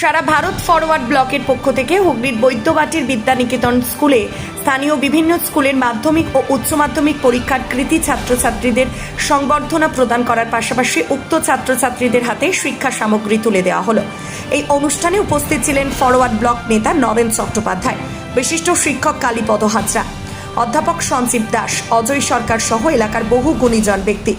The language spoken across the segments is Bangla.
সারা ভারত ফরওয়ার্ড ব্লকের পক্ষ থেকে হুগলির বৈদ্যবাটির বিদ্যানিকেতন স্কুলে স্থানীয় বিভিন্ন স্কুলের মাধ্যমিক ও উচ্চ মাধ্যমিক পরীক্ষার কৃতি ছাত্রছাত্রীদের সংবর্ধনা প্রদান করার পাশাপাশি উক্ত ছাত্রছাত্রীদের হাতে শিক্ষা সামগ্রী তুলে দেওয়া হলো। এই অনুষ্ঠানে উপস্থিত ছিলেন ফরওয়ার্ড ব্লক নেতা নরেন চট্টোপাধ্যায়, বিশিষ্ট শিক্ষক কালীপদ হাজরা, অধ্যাপক সঞ্জীব দাস, অজয় সরকার সহ এলাকার বহু গুণীজন ব্যক্তি।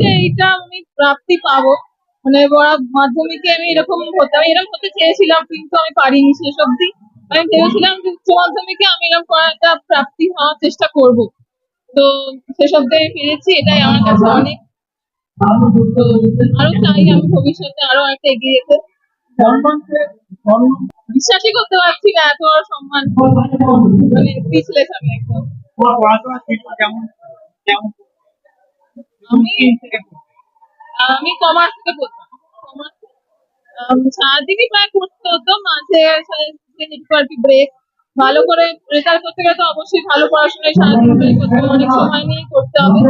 যে এইটা আমি প্রাপ্তি পাবো। মানে মাধ্যমিকে আমি এরকম হতে আমি এরকম হতে চেয়েছিলাম, কিন্তু আমি পারিনি শেষ অব্দি আমি ভেবেছিলাম যে উচ্চ মাধ্যমিকে আমি এরকম কোনো একটা প্রাপ্তি হওয়ার চেষ্টা করব। তো অব্দি আমি পেরেছি এটাই আমার কাছে অনেক। আরও চাই আমি ভবিষ্যতে আরও একটা এগিয়ে যেতে। বিশ্বাসই করতে পারছি না এত সম্মান। মানে স্পিচলেস আমি আমি থেকে কমার্স থেকে পড়তাম সারাদিনই প্রায় করতে হতো, মাঝে একটু আর কি ব্রেক ভালো করে রেজাল্ট করতে গেলে তো অবশ্যই ভালো পড়াশোনায় সারাদিন করতে হবে। অনেক সময় নিয়ে করতে হবে।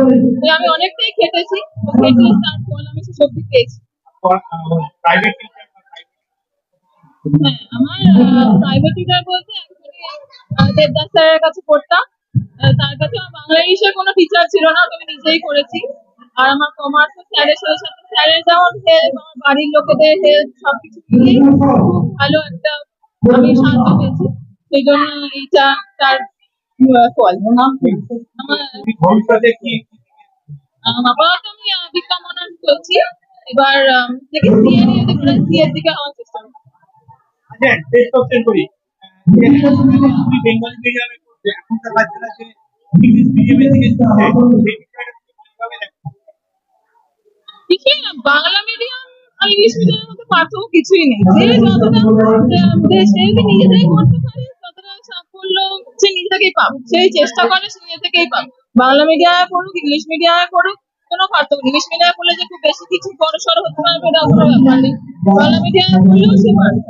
তাই আমি অনেকটাই খেটেছি খেটে আমি সেসব দিক পেয়েছি। হ্যাঁ আমার প্রাইভেট বলতে actually, দেবদাস স্যারের কাছে পড়তাম। তার কাছে বাংলা ইংলিশের কোনো টিচার ছিল না তো আমি নিজেই করেছি। আর আমার কমার্স স্যারের সাথে সাথে স্যারের যেমন হেল্প আমার বাড়ির লোকেদের হেল্প সবকিছু মিলিয়ে খুব ভালো একটা আমি সাহায্য পেয়েছি। সেই জন্য এইটা তার ফল ভবিষ্যতে কি? আপাতত আমি বিজ্ঞান অনার্স করছি এবার দেখি সিএ নিয়ে যদি সিএর দিকে হওয়ার চেষ্টা করব। আচ্ছা টেস্ট কোশ্চেন করি। বেঙ্গলি মিডিয়ামে পড়ছে এখনকার বাচ্চারা যে ইংলিশ মিডিয়ামের দিকে যাচ্ছে সেই বিষয়টা কীভাবে দেখো? বাংলা মিডিয়াম ইংলিশ মিডিয়ামের মধ্যে পার্থক্য কিছুই নেই। যে যতটা সে যদি নিজেই করতে পারে ততটা সাফল্য সে নিজে থেকেই পাবে সেই চেষ্টা করে সে নিজে থেকেই পাবে বাংলা মিডিয়ামে পড়ুক ইংলিশ মিডিয়ামে পড়ুক কোনো পার্থক্য ইংলিশ মিডিয়ামে পড়লে যে খুব বেশি কিছু বড় সড়ো হতে পারবে এটা কোনো ব্যাপার নেই। বাংলা মিডিয়ামে পড়লেও সে পারবে।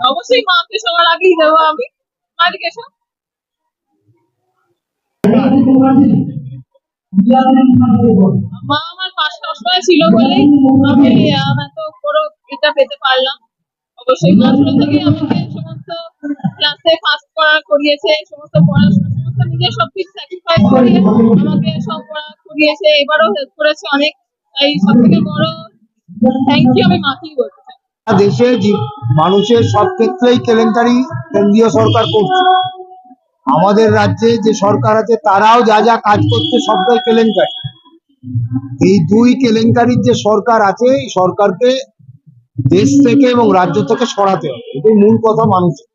অবশ্যই মাকে সবার আগেই দেবো আমি। মালিক এসো। মা আমার পাশে সবসময় ছিল আমি এত বড় এটা পেতে পারলাম। অবশ্যই থেকে আমাকে সমস্ত ক্লাসে ফার্স্ট করা করিয়েছে, সমস্ত পড়াশোনা, সমস্ত নিজের সবকিছু স্যাক্রিফাইস আমাকে সব পড়া করিয়েছে। এবারও হেল্প করেছে অনেক, তাই সব থেকে বড় থ্যাংক ইউ আমি মাকেই বলতে দেশে মানুষের সব ক্ষেত্রেই কেলেঙ্কারি কেন্দ্রীয় সরকার করছে। আমাদের রাজ্যে যে সরকার আছে, তারাও যা যা কাজ করছে, সবটাই কেলেঙ্কারি। এই দুই কেলেঙ্কারির যে সরকার আছে, এই সরকারকে দেশ থেকে এবং রাজ্য থেকে সরাতে হবে। এটাই মূল কথা মানুষের।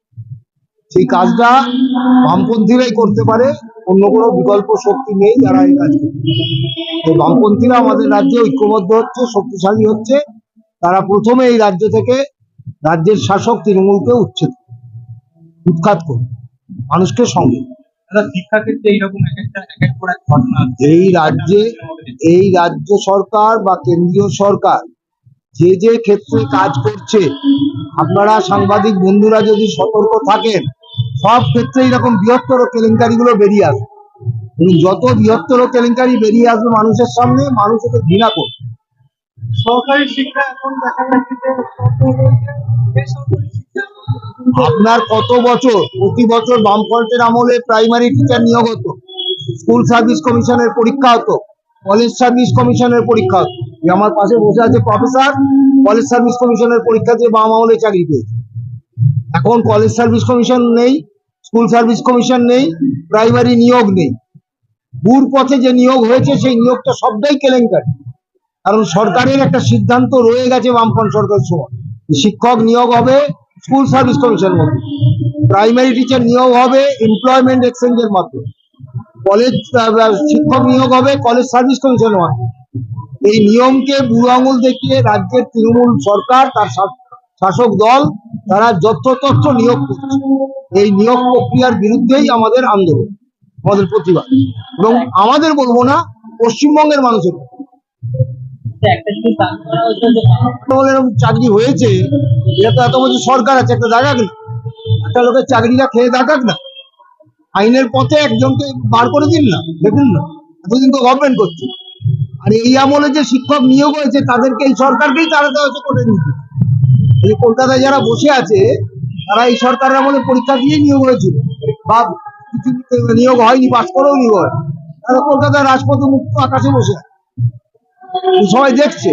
সেই কাজটা বামপন্থীরাই করতে পারে, অন্য কোনো বিকল্প শক্তি নেই যারা এই কাজ করবে তো বামপন্থীরা আমাদের রাজ্যে ঐক্যবদ্ধ হচ্ছে, শক্তিশালী হচ্ছে। তারা প্রথমে এই রাজ্য থেকে রাজ্যের শাসক তৃণমূলকে উচ্ছেদ, উৎখাত করবে। মানুষকে সঙ্গে। এই রাজ্যে এই রাজ্য সরকার বা কেন্দ্রীয় সরকার যে যে ক্ষেত্রে কাজ করছে আপনারা সাংবাদিক বন্ধুরা যদি সতর্ক থাকেন সব ক্ষেত্রে এরকম বৃহত্তর কেলেঙ্কারি গুলো বেরিয়ে আসবে। এবং যত বৃহত্তর কেলেঙ্কারি বেরিয়ে আসবে মানুষের সামনে মানুষ এতে ঘৃণা করবে। সরকারি শিক্ষা এখন দেখা যাচ্ছে যে আপনার কত বছর? প্রতি বছর বামফ্রন্টের আমলে প্রাইমারি টিচার নিয়োগ হতো। স্কুল সার্ভিস কমিশনের পরীক্ষা হতো। কলেজ সার্ভিস কমিশনের পরীক্ষা হতো। আমার পাশে বসে আছে প্রফেসর কলেজ সার্ভিস কমিশনের পরীক্ষা দিয়ে বাম আমলে চাকরি পেয়েছে। এখন কলেজ সার্ভিস কমিশন নেই স্কুল সার্ভিস কমিশন নেই প্রাইমারি নিয়োগ নেই। দূর পথে যে নিয়োগ হয়েছে, সেই নিয়োগটা সবটাই কেলেঙ্কারি। কারণ সরকারের একটা সিদ্ধান্ত রয়ে গেছে বামফ্রন্ট সরকারের সময়। শিক্ষক নিয়োগ হবে স্কুল সার্ভিস কমিশন মধ্যে। প্রাইমারি টিচার নিয়োগ হবে এমপ্লয়মেন্ট এক্সচেঞ্জের মাধ্যমে। কলেজ শিক্ষক নিয়োগ হবে কলেজ সার্ভিস কমিশনের মাধ্যমে এই নিয়মকে বুড়ো আঙুল দেখিয়ে রাজ্যের তৃণমূল সরকার, তার শাসক দল, তারা যত্রতত্র নিয়োগ করছে। এই নিয়োগ প্রক্রিয়ার বিরুদ্ধেই আমাদের আন্দোলন, আমাদের প্রতিবাদ। এবং আমাদের বলব না, পশ্চিমবঙ্গের মানুষের চাকরি হয়েছে? এটা তো এত বছর সরকার আছে, একটা দেখাক না। একটা লোকের চাকরিটা খেয়ে দেখাক না। আইনের পথে একজনকে বার করে দিন না, দেখুন না। এতদিন তো গভর্নমেন্ট করছে। আর এই আমলে যে শিক্ষক নিয়োগ হয়েছে, তাদেরকে এই সরকারকেই তাড়াতে হয়েছে করে নিতে এই কলকাতায় যারা বসে আছে, তারা এই সরকারের আমলে পরীক্ষা দিয়েই নিয়োগ হয়েছিল বা কিছু নিয়োগ হয়নি পাস করেও নিয়োগ হয় তারা কলকাতায় রাজপথে মুক্ত আকাশে বসে আছে। সবাই দেখছে।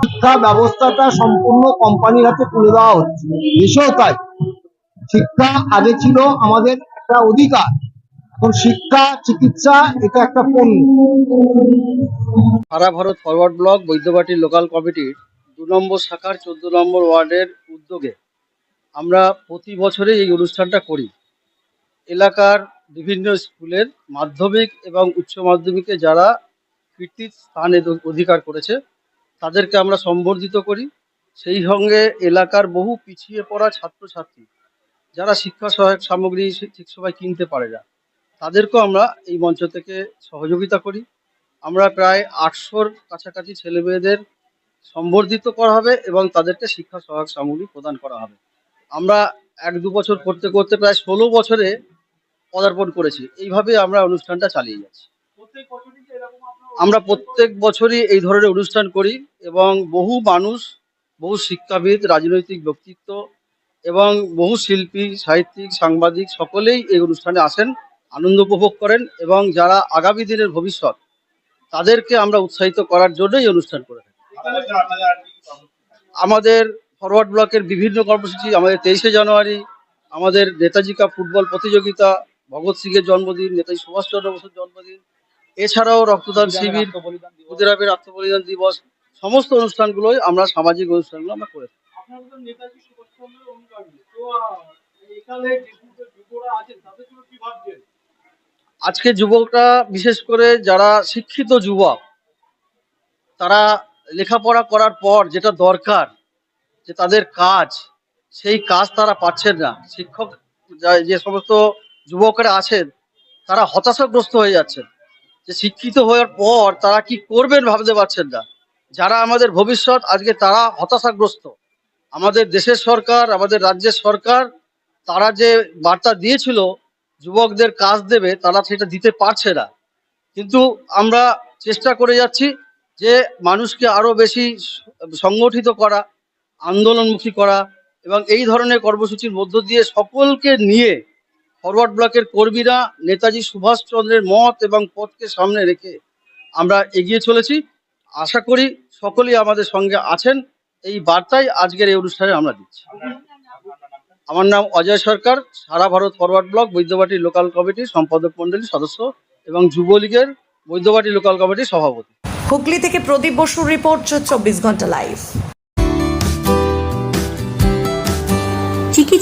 শিক্ষা ব্যবস্থাটা সম্পূর্ণ কোম্পানির হাতে তুলে দেওয়া হচ্ছে। দেশেও তাই। শিক্ষা আগে ছিল আমাদের একটা অধিকার। শিক্ষা, চিকিৎসা, এটা একটা সারা ভারত ফরওয়ার্ড ব্লক লোকাল কমিটির দু নম্বর শাখার চোদ্দ নম্বর ওয়ার্ডের উদ্যোগে আমরা প্রতি বছরে এই অনুষ্ঠানটা করি। এলাকার বিভিন্ন স্কুলের মাধ্যমিক এবং উচ্চ মাধ্যমিকে যারা কীর্তি স্থান অধিকার করেছে, তাদেরকে আমরা সম্বর্ধিত করি। সেই সঙ্গে এলাকার বহু পিছিয়ে পড়া ছাত্রছাত্রী, যারা শিক্ষা সহায়ক সামগ্রী ঠিক সময় কিনতে পারে না, তাদেরকেও আমরা এই মঞ্চ থেকে সহযোগিতা করি। আমরা প্রায় আটশোর কাছাকাছি ছেলে মেয়েদের সম্বর্ধিত করা হবে এবং তাদেরকে শিক্ষা সহায়ক সামগ্রী প্রদান করা হবে। আমরা এক দু বছর করতে করতে প্রায় ষোলো বছরে পদার্পণ করেছি। এইভাবে আমরা অনুষ্ঠানটা চালিয়ে যাচ্ছি। আমরা প্রত্যেক বছরই এই ধরনের অনুষ্ঠান করি এবং বহু মানুষ বহু শিক্ষাবিদ রাজনৈতিক ব্যক্তিত্ব এবং বহু শিল্পী সাহিত্যিক সাংবাদিক সকলেই এই অনুষ্ঠানে আসেন আনন্দ উপভোগ করেন এবং যারা আগামী দিনের ভবিষ্যৎ তাদেরকে আমরা উৎসাহিত করার জন্যই অনুষ্ঠান করে থাকি। আমাদের ফরওয়ার্ড ব্লকের বিভিন্ন কর্মসূচি আমাদের তেইশে জানুয়ারি আমাদের নেতাজি কাপ ফুটবল প্রতিযোগিতা ভগৎ সিং এর জন্মদিন নেতাজি সুভাষচন্দ্র বসুর জন্মদিন এছাড়াও রক্তদান শিবির ক্ষুদিরামের আত্মবলিদান দিবস সমস্ত অনুষ্ঠানগুলোই আমরা সামাজিক অনুষ্ঠানগুলো আমরা করে থাকি। আজকে যুবকরা বিশেষ করে যারা শিক্ষিত যুবক তারা লেখাপড়া করার পর যেটা দরকার যে তাদের কাজ সেই কাজ তারা পাচ্ছেন না। শিক্ষক যে সমস্ত যুবকরা আছেন, তারা হতাশাগ্রস্ত হয়ে যাচ্ছেন। যে শিক্ষিত হওয়ার পর তারা কি করবেন ভাবতে পারছেন না। যারা আমাদের ভবিষ্যৎ, আজকে তারা হতাশাগ্রস্ত। আমাদের দেশের সরকার, আমাদের রাজ্যের সরকার, তারা যে বার্তা দিয়েছিল, যুবকদের কাজ দেবে, তারা সেটা দিতে পারছে না। কিন্তু আমরা চেষ্টা করে যাচ্ছি যে মানুষকে আরও বেশি সংগঠিত করা, আন্দোলনমুখী করা এবং এই ধরনের কর্মসূচির মধ্য দিয়ে সকলকে নিয়ে ফরওয়ার্ড ব্লকের কর্মীরা নেতাজি সুভাষচন্দ্রের মত এবং পথকে সামনে রেখে আমরা এগিয়ে চলেছি। আশা করি সকলেই আমাদের সঙ্গে আছেন। এই বার্তাই আজকের এই অনুষ্ঠানে আমরা দিচ্ছি। আমার নাম অজয় সরকার, সারা Bharat Forward Bloc, Baidyabati local কমিটির সম্পাদক মন্ডলীর সদস্য এবং যুবলীগের বৈদ্যবাটি লোকাল কমিটির সভাপতি। হুগলি থেকে প্রদীপ বসুর রিপোর্ট, চব্বিশ ঘণ্টা লাইভ